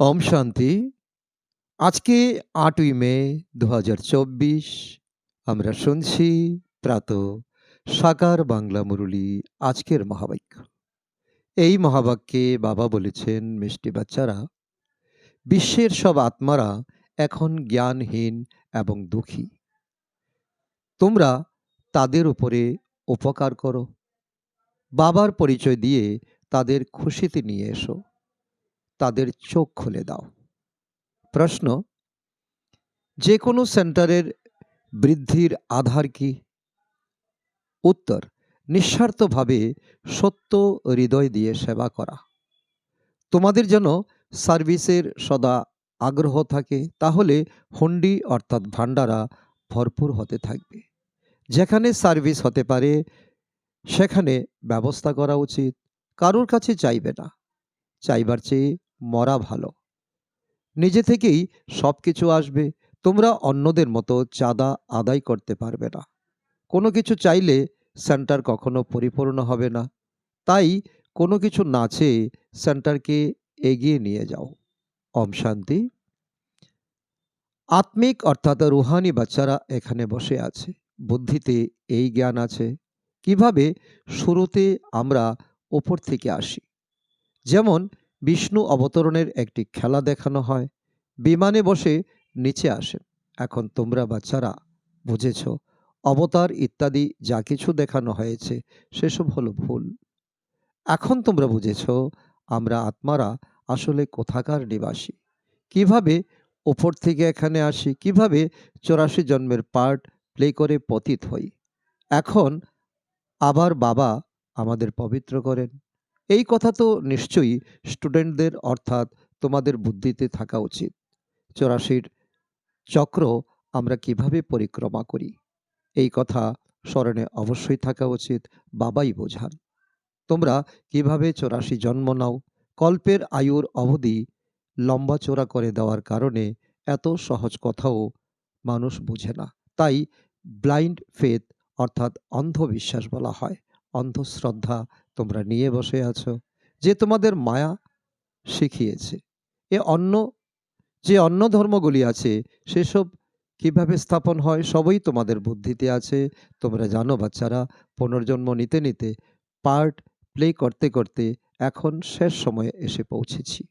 ওম শান্তি। আজকে আটই মে দু হাজার চব্বিশ, আমরা শুনছি প্রাত সাকার বাংলা মুরলী আজকের মহাবাক্য। এই মহাবাক্যে বাবা বলেছেন, মিষ্টি বাচ্চারা, বিশ্বের সব আত্মারা এখন জ্ঞানহীন এবং দুঃখী। তোমরা তাদের উপরে উপকার করো। বাবার পরিচয় দিয়ে তাদের খুশিতে নিয়ে এসো। তাদের চোখ খুলে দাও। প্রশ্ন যে কোনো সেন্টারের বৃদ্ধির আধার কি? উত্তর, নিঃস্বার্থভাবে সত্য হৃদয় দিয়ে সেবা করা। তোমাদের যেন সার্ভিসের সদা আগ্রহ থাকে, তাহলে হন্ডি অর্থাৎ ভান্ডারা ভরপুর হতে থাকবে। যেখানে সার্ভিস হতে পারে, সেখানে ব্যবস্থা করা উচিত। কারোর কাছে চাইবে না। চাইবার চেয়ে মরা ভালো। নিজে থেকেই সব কিছু আসবে, তোমরা অন্যদের মতো চাঁদা আদায় করতে পারবে না। কোনো কিছু চাইলে সেন্টার কখনো পরিপূর্ণ হবে না। তাই কোনো কিছু না চেয়ে সেন্টারকে এগিয়ে নিয়ে যাও। ওম শান্তি। আত্মিক অর্থাৎ রুহানি বাচ্চারা এখানে বসে আছে। বুদ্ধিতে এই জ্ঞান আছে। কীভাবে শুরুতে আমরা ওপর থেকে আসি? যেমন বিষ্ণু অবতরণের একটি খেলা দেখানো হয়। বিমানে বসে নিচে আসেন এখন তোমরা বাচ্চারা, বুঝেছ, অবতার ইত্যাদি যা কিছু দেখানো হয়েছে, সেসব হলো ভুল। এখন তোমরা বুঝেছ, আমরা আত্মারা আসলে কোথাকার নিবাসী? কীভাবে ওপর থেকে এখানে আসি? কীভাবে চৌরাশি জন্মের পার্ট প্লে করে পতিত হই? এখন আবার বাবা আমাদের পবিত্র করেন। এই কথা তো নিশ্চয়ই স্টুডেন্টদের অর্থাৎ তোমাদের বুদ্ধিতে থাকা উচিত। চৌরাশির চক্র আমরা কীভাবে পরিক্রমা করি? এই কথা স্মরণে অবশ্যই থাকা উচিত, বাবাই বোঝান। তোমরা কীভাবে চৌরাশি জন্ম নাও? কল্পের আয়ুর অবধি লম্বা চোরা করে দেওয়ার কারণে এত সহজ কথাও মানুষ বুঝে না। তাই ব্লাইন্ড ফেথ অর্থাৎ অন্ধবিশ্বাস বলা হয়, অন্ধশ্রদ্ধা তোমরা নিয়ে বসে আছো, যে তোমাদের মায়া শিখিয়েছে। এ অন্য, যে অন্য ধর্মগুলি আছে, সেসব কীভাবে স্থাপন হয়, সবই তোমাদের বুদ্ধিতে আছে। তোমরা জানো বাচ্চারা, পুনর্জন্ম নিতে নিতে পার্ট প্লে করতে করতে এখন শেষ সময়ে এসে পৌঁছেছি।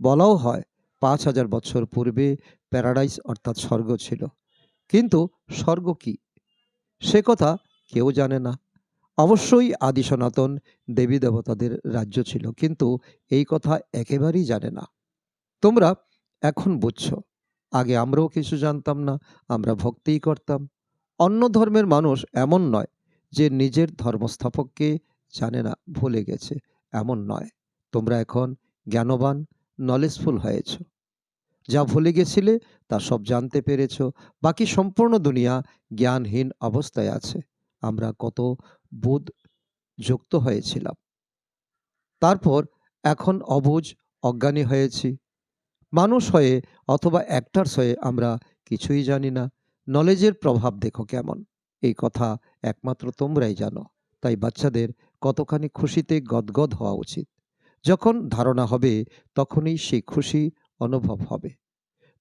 বলাও হয়, পাঁচ হাজার বছর পূর্বে প্যারাডাইস অর্থাৎ স্বর্গ ছিল। কিন্তু স্বর্গ কি? সে কথা কেউ জানে না। অবশ্যই আদি সনাতন দেবী দেবতাদের রাজ্য ছিল, কিন্তু এই কথা একেবারেই জানে না। তোমরা এখন বুঝছ, আগে আমরাও কিছু জানতাম না, আমরা ভক্তিই করতাম। অন্য ধর্মের মানুষ এমন নয় যে নিজের ধর্মস্থাপককে জানে না, ভুলে গেছে, এমন নয়। তোমরা এখন জ্ঞানবান নলেজফুল হয়েছ। যা ভুলে গেছিলে, তা সব জানতে পেরেছ। বাকি সম্পূর্ণ দুনিয়া জ্ঞানহীন অবস্থায় আছে। আমরা কত বোধ যুক্ত হয়েছিলাম। তারপর এখন অবুজ, অজ্ঞানী হয়েছি। মানুষ হয়ে অথবা অ্যাক্টার্স হয়ে আমরা কিছুই জানি না। নলেজের প্রভাব দেখো কেমন? এই কথা একমাত্র তোমরাই জানো। তাই বাচ্চাদের কতখানি খুশিতে গদগদ হওয়া উচিত। যখন ধারণা হবে, তখনই সেই খুশি অনুভব হবে।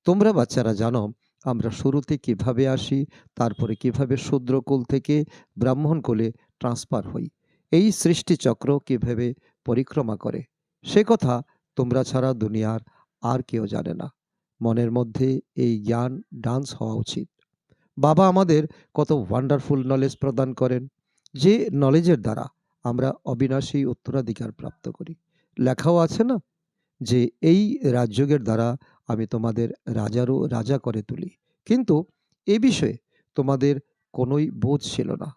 তোমরা বাচ্চারা জানো, আমরা শুরুতে কীভাবে আসি, তারপরে কীভাবে শূদ্রকুল থেকে ব্রাহ্মণ কুলে ট্রান্সফার হই। এই সৃষ্টিচক্র কীভাবে পরিক্রমা করে, সে কথা তোমরা ছাড়া দুনিয়ার আর কেউ জানে না। মনের মধ্যে এই জ্ঞান ডান্স হওয়া উচিত। বাবা আমাদের কত ওয়ান্ডারফুল নলেজ প্রদান করেন, যে নলেজের দ্বারা আমরা অবিনাশী উত্তরাধিকার প্রাপ্ত করি। লেখাও আছে না যে, এই রাজযোগের দ্বারা আমি তোমাদের রাজারও রাজা করে তুলি। কিন্তু এ বিষয়ে তোমাদের কোনোই বোধ ছিল না।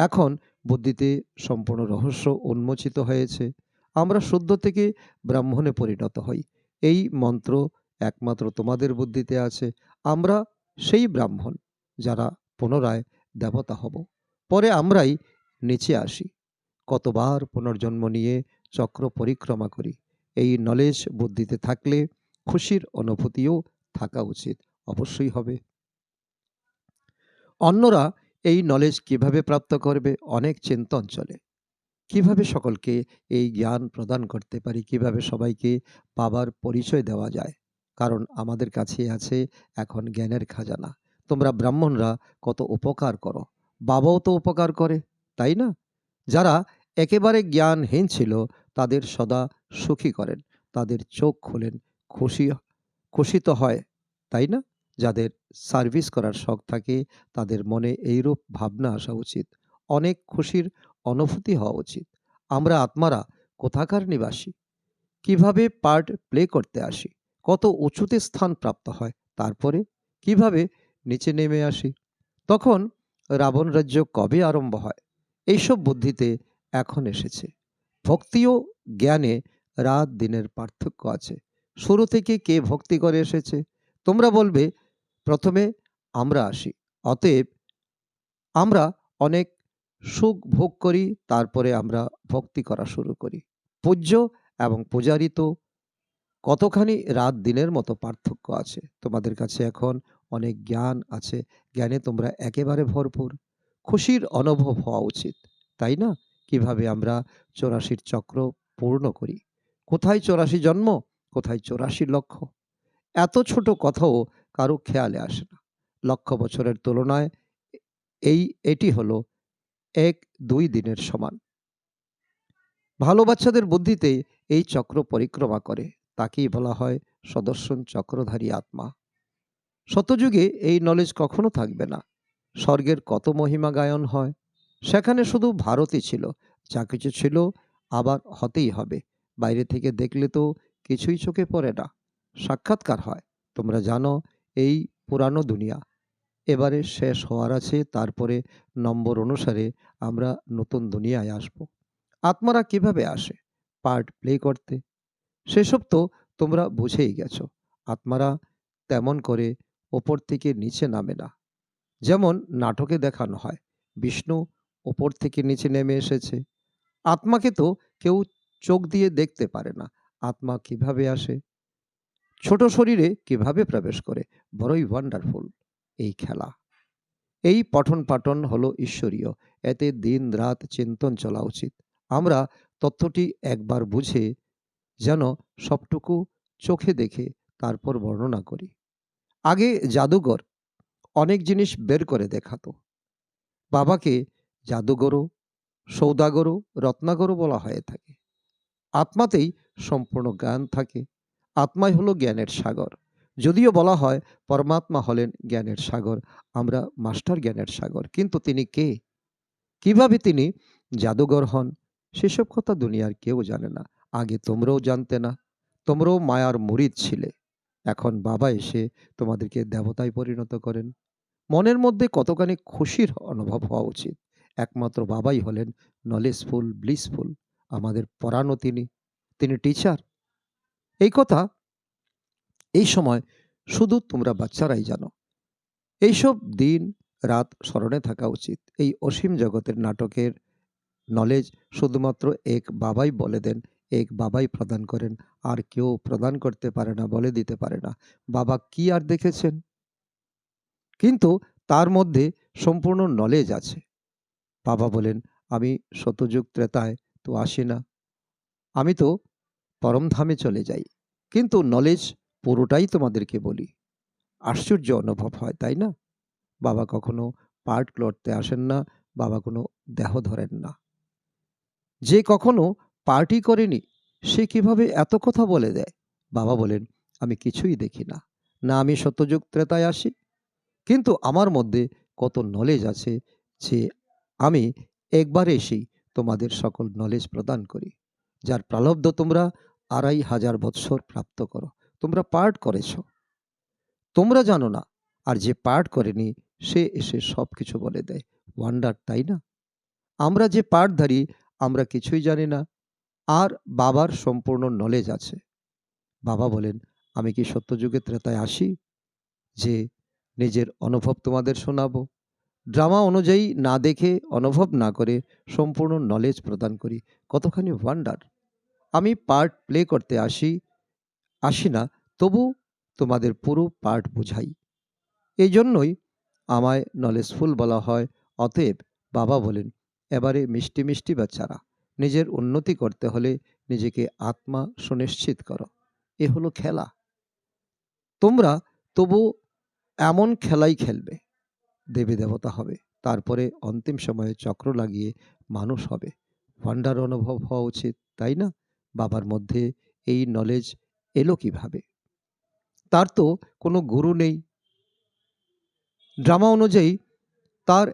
এখন বুদ্ধিতে সম্পূর্ণ রহস্য উন্মোচিত হয়েছে। আমরা শুদ্ধ থেকে ব্রাহ্মণে পরিণত হই। এই মন্ত্র একমাত্র তোমাদের বুদ্ধিতে আছে। আমরা সেই ব্রাহ্মণ যারা পুনরায় দেবতা হব। পরে আমরাই নিচে আসি। কতবার পুনর্জন্ম নিয়ে চক্র পরিক্রমা করি। এই নলেজ বুদ্ধিতে থাকলে খুশির অনুভূতিও থাকা উচিত। অবশ্যই হবে। অন্যরা এই নলেজ কীভাবে প্রাপ্ত করবে? অনেক চিন্তন চলে। কীভাবে সকলকে এই জ্ঞান প্রদান করতে পারি? কীভাবে সবাইকে বাবার পরিচয় দেওয়া যায়? কারণ আমাদের কাছে আছে এখন জ্ঞানের খাজানা। তোমরা ব্রাহ্মণরা কত উপকার করো? বাবাও তো উপকার করে, তাই না? যারা একেবারে জ্ঞানহীন ছিল, তাদের সদা সুখী করেন। তাদের চোখ খোলেন, খুশি, খুশিত হয়, তাই না? যাদের সার্ভিস করার শখ থাকে, তাদের মনে এইরূপ ভাবনা আসা উচিত। অনেক খুশির অনুভূতি হওয়া উচিত। আমরা আত্মারা কোথাকার নিবাসী? কীভাবে পার্ট প্লে করতে আসি? কত উঁচুতে স্থান প্রাপ্ত হয়? তারপরে কীভাবে নিচে নেমে আসি? তখন রাবণ রাজ্য কবে আরম্ভ হয়? এইসব বুদ্ধিতে এখন এসেছে। ভক্তি ও জ্ঞানে রাত দিনের পার্থক্য আছে। শুরু থেকে কে ভক্তি করে এসেছে? তোমরা বলবে প্রথমে আমরা আসি, অতএব আমরা অনেক সুখ ভোগ করি, তারপরে আমরা ভক্তি করা শুরু করি। পূজ্য এবং পূজারী তো কতখানি রাত দিনের মতো পার্থক্য আছে? তোমাদের কাছে এখন অনেক জ্ঞান আছে, জ্ঞানে তোমরা একেবারে ভরপুর। খুশির অনুভব হওয়া উচিত, তাই না? কীভাবে আমরা চৌরাশির চক্র পূর্ণ করি? কোথায় চৌরাশি জন্ম, কোথায় চৌরাশি লক্ষ্য? এত ছোট কথাও কারও খেয়ালে আসে না। লক্ষ বছরের তুলনায় এই, এটি হলো এক, দুই দিনের সমান। ভালো বাচ্চাদের বুদ্ধিতে এই চক্র পরিক্রমা করে, তাকেই বলা হয় সদর্শন চক্রধারী আত্মা। শতযুগে এই নলেজ কখনো থাকবে না। স্বর্গের কত মহিমা গায়ন হয়, সেখানে শুধু ভারতই ছিল, যা কিছু ছিল আবার হতেই হবে। বাইরে থেকে দেখলে তো কিছুই চোখে পড়ে না। সাক্ষাৎকার হয়, তোমরা জানো এই পুরানো দুনিয়া। এবারে শেষ হওয়ার আছে, তারপরে নম্বর অনুসারে আমরা নতুন দুনিয়ায় আসব। আত্মারা কীভাবে আসে? পার্ট প্লে করতে। সেসব তো তোমরা বুঝেই গেছো। আত্মারা তেমন করে ওপর থেকে নিচে নামে না। যেমন নাটকে দেখানো হয়, বিষ্ণু ওপর থেকে নিচে নেমে এসেছে। আত্মাকে তো কেউ চোখ দিয়ে দেখতে পারে না। আত্মা কীভাবে আসে? ছোট শরীরে কীভাবে প্রবেশ করে? বড়ই ওয়ান্ডারফুল এই খেলা। এই পঠন পাঠন হলো ঈশ্বরীয়। এতে দিন রাত চিন্তন চলা উচিত। আমরা তথ্যটি একবার বুঝে যেন সবটুকু চোখে দেখে তারপর বর্ণনা করি। আগে জাদুঘর অনেক জিনিস বের করে দেখাতো। বাবাকে জাদুগরু সৌদাগরু রত্নাগরু বলা হয়ে থাকে। আত্মাতেই সম্পূর্ণ জ্ঞান থাকে। আত্মাই হলো জ্ঞানের সাগর। যদিও বলা হয় পরমাত্মা হলেন জ্ঞানের সাগর, আমরা মাস্টার জ্ঞানের সাগর। কিন্তু তিনি কে? কীভাবে তিনি জাদুঘর হন? সেসব কথা দুনিয়ার কেউ জানে না। আগে তোমরাও জানতে না। তোমরাও মায়ার মুরিদ ছিলে। এখন বাবা এসে তোমাদেরকে দেবতায় পরিণত করেন। মনের মধ্যে কতখানি খুশির অনুভব হওয়া উচিত? একমাত্র বাবাই হলেন নলেজফুল, ব্লিসফুল, আমাদের পড়ানো তিনি। তিনি টিচার এই কথা, এই সময় শুধু তোমরা বাচ্চারাই জানো। এইসব দিন রাত স্মরণে থাকা উচিত। এই অসীম জগতের নাটকের নলেজ শুধুমাত্র এক বাবাই বলে দেন, এক বাবাই প্রদান করেন। আর কেউ প্রদান করতে পারে না, বলে দিতে পারে না। বাবা কি আর দেখেছেন? কিন্তু তার মধ্যে সম্পূর্ণ নলেজ আছে। বাবা বলেন, আমি শতযুগ ত্রেতায়, তো আসি না। আমি তো পরমধামে চলে যাই। কিন্তু নলেজ পুরোটাই তোমাদেরকে বলি। আশ্চর্য অনুভব হয়, তাই না? বাবা কখনো পার্ট লড়তে আসেন না, বাবা কোনো দেহ ধরেন না। যে কখনো পার্টি করেনি, সে কীভাবে এত কথা বলে দেয়? বাবা বলেন, আমি কিছুই দেখি না। না, আমি সত্যযুগ ত্রেতায় আসি। কিন্তু আমার মধ্যে কত নলেজ আছে যে আমি একবার এসেই তোমাদের সকল নলেজ প্রদান করি। যার প্রালব্ধ তোমরা আড়াই হাজার বৎসর প্রাপ্ত করো। তোমরা পাঠ করেছ। তোমরা জানো না, আর যে পাঠ করেনি, সে এসে সব কিছু বলে দেয়। ওয়ান্ডার তাই না? আমরা যে পাঠধারী আমরা কিছুই জানি না। আর বাবার সম্পূর্ণ নলেজ আছে। বাবা বলেন, আমি কি সত্যযুগে ত্রেতায় আসি? যে নিজের অনুভব তোমাদের শোনাবো। ড্রামা অনুযায়ী না দেখে, অনুভব না করে সম্পূর্ণ নলেজ প্রদান করি। কতখানি ওয়ান্ডার আমি পার্ট প্লে করতে আসি আসি না, তবু তোমাদের পুরো পার্ট বুঝাই। এই জন্যই আমায় নলেজফুল বলা হয়, অতএব বাবা বলেন, এবারে মিষ্টি মিষ্টি বাচ্চারা, নিজের উন্নতি করতে হলে নিজেকে আত্মা সুনিশ্চিত করো। এ হলো খেলা। তোমরা তবু এমন খেলাই খেলবে, দেবী দেবতা হবে, তারপরে অন্তিম সময়ে চক্র লাগিয়ে মানুষ হবে। ভান্ডার অনুভব হওয়া উচিত, তাই না? বাবার মধ্যে এই নলেজ এলো কীভাবে? তার তো কোনো গুরু নেই। ড্রামা অনুযায়ী তার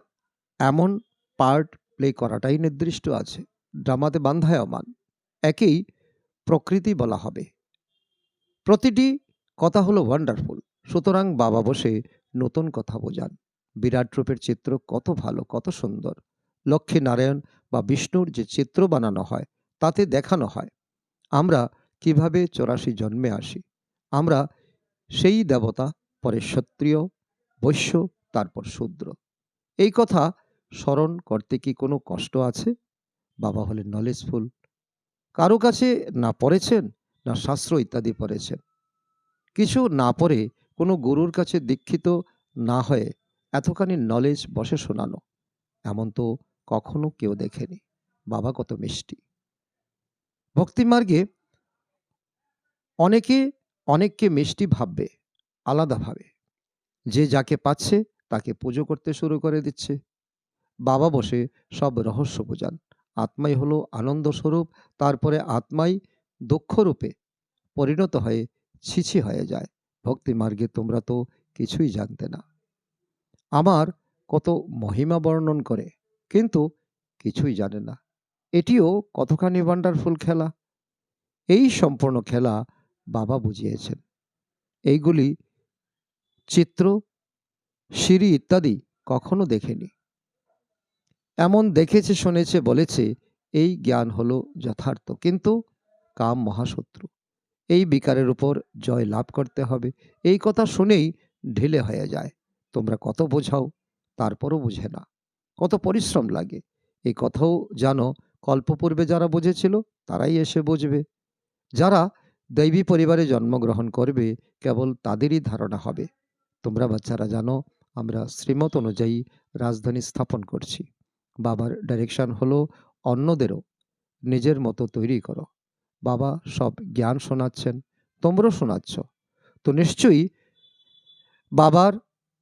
এমন পার্ট প্লে করাটাই নির্দিষ্ট আছে। ড্রামাতে বান্ধায়মান। একেই প্রকৃতি বলা হবে। প্রতিটি কথা হলো ওয়ান্ডারফুল সুতরাং বাবা বসে নতুন কথা বোঝান। বিরাট রূপের চিত্র কত ভালো, কত সুন্দর। লক্ষ্মী নারায়ণ বা বিষ্ণুর যে চিত্র বানানো হয়, তাতে দেখানো হয়। আমরা কীভাবে চৌরাশি জন্মে আসি? আমরা সেই দেবতা পরে ক্ষত্রিয় বৈশ্য, তারপর শূদ্র। এই কথা স্মরণ করতে কি কোনো কষ্ট আছে? বাবা হলেন নলেজফুল কারও কাছে না পড়েছেন, না শাস্ত্র ইত্যাদি পড়েছেন। কিছু না পড়ে কোনো গুরুর কাছে দীক্ষিত না হয়ে এতখানি নলেজ বসে শোনানো, এমন তো কখনো কেউ দেখেনি। বাবা কত মিষ্টি। ভক্তিমার্গে অনেকে অনেককে মিষ্টি ভাববে আলাদাভাবে যে যাকে পাচ্ছে, তাকে পুজো করতে শুরু করে দিচ্ছে। বাবা বসে সব রহস্য বোঝান। আত্মাই হলো আনন্দ স্বরূপ, তারপরে আত্মাই দক্ষরূপে পরিণত হয়ে ছিছি হয়ে যায়। ভক্তি মার্গে তোমরা তো কিছুই জানতে না। আমার কত মহিমা বর্ণন করে, কিন্তু কিছুই জানে না। এটিও কতখানি ওয়ান্ডারফুল খেলা? এই সম্পূর্ণ খেলা বাবা বুঝিয়েছেন। এইগুলি চিত্র, সিঁড়ি ইত্যাদি কখনো দেখেনি। এমন দেখেছে, শুনেছে, বলেছে, এই জ্ঞান হলো যথার্থ। কিন্তু কাম মহাশত্রু। এই বিকারের উপর জয় লাভ করতে হবে। এই কথা শুনেই ঢিলে হয়ে যায়। তোমরা কত বোঝাও, তারপরও বুঝে না। কত পরিশ্রম লাগে। এই কথাও জানো কল্পপূর্বে যারা বুঝেছিল, তারাই এসে বুঝবে। যারা দৈবী পরিবারে জন্মগ্রহণ করবে, কেবল তাদেরই ধারণা হবে। তোমরা বাচ্চারা জানো, আমরা শ্রীমত অনুযায়ী রাজধানী স্থাপন করছি। বাবার ডাইরেকশন হলো, অন্যদেরও নিজের মতো তৈরি করো। বাবা সব জ্ঞান শোনাচ্ছেন, তোমরাও শোনাচ্ছ। তো নিশ্চয়ই বাবার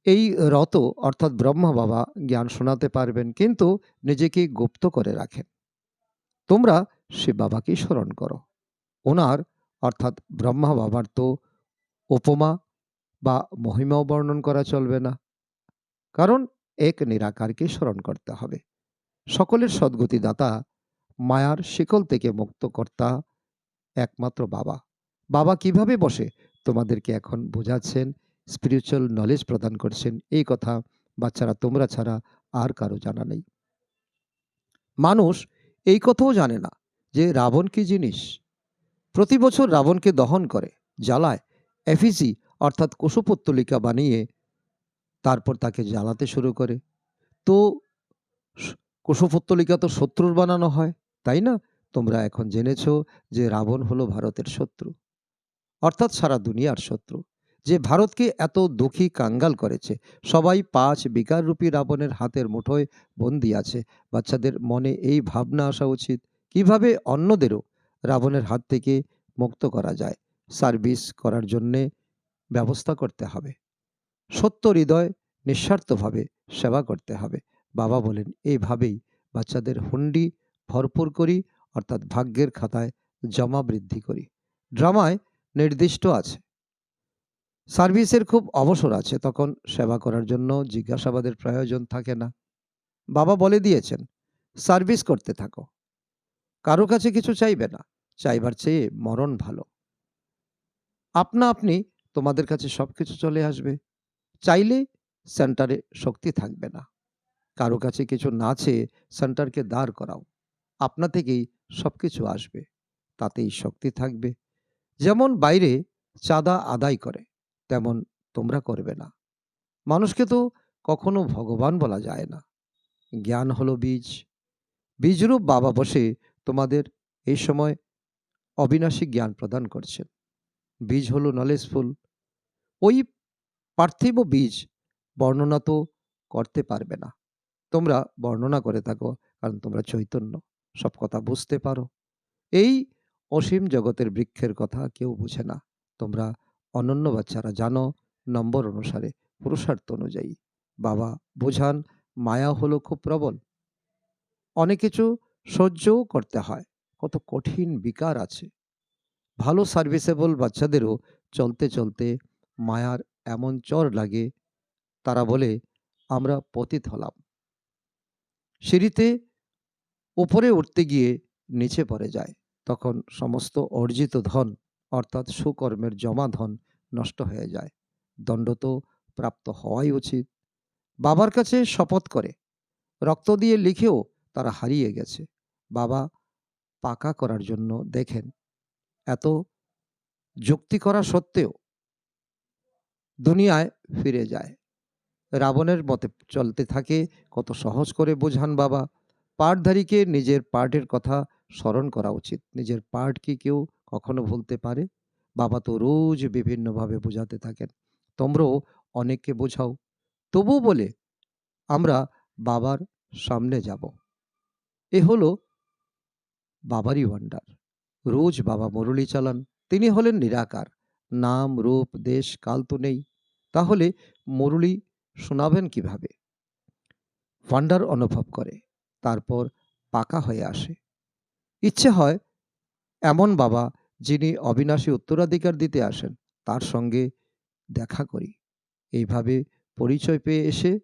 এই রত, অর্থাৎ ব্রহ্মা বাবা, জ্ঞান শোনাতে পারবেন, কিন্তু নিজেকে গুপ্ত করে রাখেন। তোমরা সে বাবাকেই স্মরণ করো। ওনার অর্থাৎ ব্রহ্মা বাবার তো উপমা বা মহিমাও বর্ণন করা চলবে না। কারণ এক নিরাকারকে স্মরণ করতে হবে। সকলের সদ্গতি দাতা মায়ার শিকল থেকে মুক্ত কর্তা একমাত্র বাবা। বাবা কীভাবে বসে? তোমাদেরকে এখন বোঝাচ্ছেন স্পিরিচুয়াল নলেজ প্রদান করছেন। এই কথা বাচ্চারা, তোমরা ছাড়া আর কারও জানা নেই। মানুষ এই কথাও জানে না যে রাবণ কি জিনিস। প্রতি বছর রাবণকে দহন করে, জ্বালায়, এফিসি অর্থাৎ কুশপুত্তলিকা বানিয়ে তারপর তাকে জ্বালাতে শুরু করে। তো কুশপুত্তলিকা তো শত্রুর বানানো হয়, তাই না? তোমরা এখন জেনেছ যে রাবণ হলো ভারতের শত্রু। অর্থাৎ সারা দুনিয়ার শত্রু। যে ভারতকে এত দুঃখী কাঙ্গাল করেছে। সবাই পাঁচ বিকাররূপী রাবণের হাতের মুঠোয় বন্দি আছে। বাচ্চাদের মনে এই ভাবনা আসা উচিত, কীভাবে অন্যদেরও রাবণের হাত থেকে মুক্ত করা যায়। সার্ভিস করার জন্যে ব্যবস্থা করতে হবে। সত্য হৃদয় নিঃস্বার্থভাবে সেবা করতে হবে। বাবা বলেন, এইভাবেই বাচ্চাদের হুন্ডি ভরপুর করি, অর্থাৎ ভাগ্যের খাতায় জমা বৃদ্ধি করি। ড্রামায় নির্দিষ্ট আছে। সার্ভিসের খুব অবসর আছে, তখন সেবা করার জন্য জিজ্ঞাসাবাদের প্রয়োজন থাকে না। বাবা বলে দিয়েছেন, সার্ভিস করতে থাকো। কারও কাছে কিছু চাইবে না, চাইবার চেয়ে মরণ ভালো। আপনা আপনি তোমাদের কাছে সব কিছু চলে আসবে। চাইলে সেন্টারে শক্তি থাকবে না। কারও কাছে কিছু না চেয়ে সেন্টারকে দাঁড় করাও। আপনা থেকেই সব কিছু আসবে, তাতেই শক্তি থাকবে। যেমন বাইরে চাঁদা আদায় করে তেমন তোমরা করবে না। মানুষকে তো কখনো ভগবান বলা যায় না। জ্ঞান হলো বীজ। বীজরূপ বাবা বসে তোমাদের এই সময় অবিনাশী জ্ঞান প্রদান করছেন। বীজ হলো নলেজফুল ওই পার্থিব বীজ বর্ণনা তো করতে পারবে না। তোমরা বর্ণনা করে থাকো, কারণ তোমরা চৈতন্য, সব কথা বুঝতে পারো। এই অসীম জগতের বৃক্ষের কথা কেউ বুঝে না। তোমরা অনন্য বাচ্চারা জানো নম্বর অনুসারে পুরুষার্থ অনুযায়ী। বাবা বোঝান, মায়া হলো খুব প্রবল। অনেক কিছু সহ্যও করতে হয়, কত কঠিন বিকার আছে। ভালো সার্ভিসেবল বাচ্চাদেরও চলতে চলতে মায়ার এমন চর লাগে, তারা বলে, আমরা পতিত হলাম। সিঁড়িতে উপরে উঠতে গিয়ে নিচে পড়ে যায়, তখন সমস্ত অর্জিত ধন, অর্থাৎ সুকর্মের জমা ধন নষ্ট হয়ে যায়। দণ্ড তো প্রাপ্ত হওয়াই উচিত। বাবার কাছে শপথ করে। রক্ত দিয়ে লিখেও তারা হারিয়ে গেছে। বাবা পাকা করার জন্য দেখেন। এত যুক্তি করা সত্ত্বেও দুনিয়ায় ফিরে যায়। রাবণের মতে চলতে থাকে, কত সহজ করে বোঝান বাবা। পাঠধারীকে নিজের পার্টের কথা স্মরণ করা উচিত। নিজের পার্ট কি কেউ কখনো ভুলতে পারে? বাবা তো রোজ বিভিন্নভাবে বোঝাতে থাকেন। তোমরাও অনেককে বোঝাও। তবু বলে, আমরা বাবার সামনে যাব। এ হলো বাবারই ওয়ান্ডার রোজ বাবা মুরলি চালান তিনি হলেন নিরাকার। নাম, রূপ, দেশ, কাল তো নেই। তাহলে মুরলি শোনাবেন কীভাবে? ওয়ান্ডার অনুভব করে, তারপর পাকা হয়ে আসে। ইচ্ছে হয় এমন বাবা যিনি অবিনাশী উত্তরাধিকার দিতে আসেন, তার সঙ্গে দেখা করি। এইভাবে পরিচয় পেয়ে এসে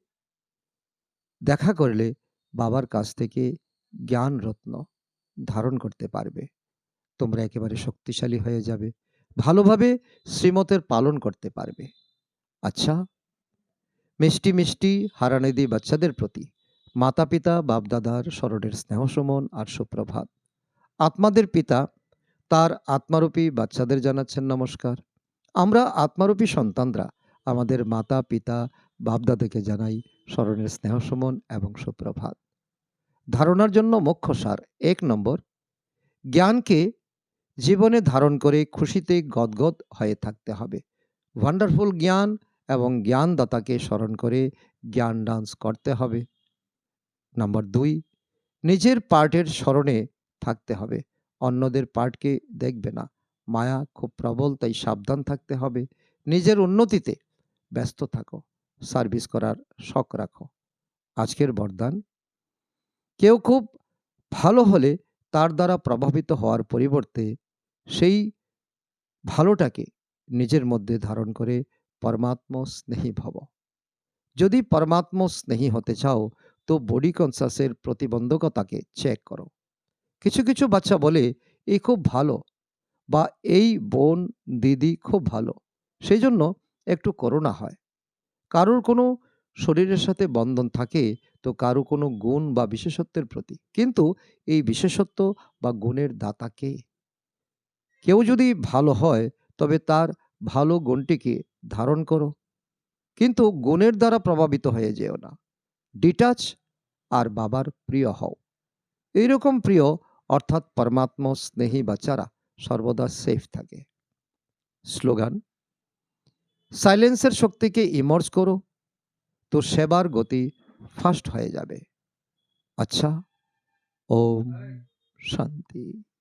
দেখা করলে বাবার কাছ থেকে জ্ঞান রত্ন ধারণ করতে পারবে। তোমরা একেবারে শক্তিশালী হয়ে যাবে। ভালোভাবে শ্রীমতের পালন করতে পারবে। আচ্ছা মিষ্টি মিষ্টি হারানিদি বাচ্চাদের প্রতি মাতা পিতা বাপদাদার স্মরণের স্নেহসমন আর সুপ্রভাত। আত্মাদের পিতা তার আত্মারূপী বাচ্চাদের জানাচ্ছেন নমস্কার। আমরা আত্মারূপী সন্তানরা আমাদের মাতা, পিতা, বাপদাদাকে জানাই স্মরণের স্নেহসমন এবং সুপ্রভাত। ধারণার জন্য মুখ্য সার এক নম্বর, জ্ঞানকে জীবনে ধারণ করে খুশিতে গদগদ হয়ে থাকতে হবে। ওয়ান্ডারফুল জ্ঞান এবং জ্ঞানদাতাকে স্মরণ করে জ্ঞান ডান্স করতে হবে। নাম্বার দুই, নিজের পার্টের স্মরণে থাকতে হবে। অন্যদের পার্টকে দেখবে না। মায়া খুব প্রবল, তাই সাবধান থাকতে হবে। নিজের উন্নতিতে ব্যস্ত থাকো। সার্ভিস করার শখ রাখো। আজকের বরদান? কেউ খুব ভালো হলে তার দ্বারা প্রভাবিত হওয়ার পরিবর্তে সেই ভালোটাকে নিজের মধ্যে ধারণ করে পরমাত্ম স্নেহী ভব। যদি পরমাত্ম স্নেহী হতে চাও, তো বডি কনসাসের প্রতিবন্ধকতাকে চেক করো। কিছু কিছু বাচ্চা বলে, এই খুব ভালো বা, এই বোন, দিদি খুব ভালো সেই জন্য একটু করোনা হয়। কারোর কোনো শরীরের সাথে বন্ধন থাকে, তো কারও কোনো গুণ বা বিশেষত্বের প্রতি। কিন্তু এই বিশেষত্ব বা গুণের দাতা কে? কেউ যদি ভালো হয়, তবে তার ভালো গুণটিকে ধারণ করো। কিন্তু গুণের দ্বারা প্রভাবিত হয়ে যেও না। ডিটাচ আর বাবার প্রিয় হও। এইরকম প্রিয় অর্থাৎ পরমাত্ম স্নেহী বাচ্চারা সর্বদা সেফ থাকে। স্লোগান, সাইলেন্সের শক্তিকে ইমর্জ করো, তো সেবার গতি ফাস্ট হয়ে যাবে। আচ্ছা ওম শান্তি।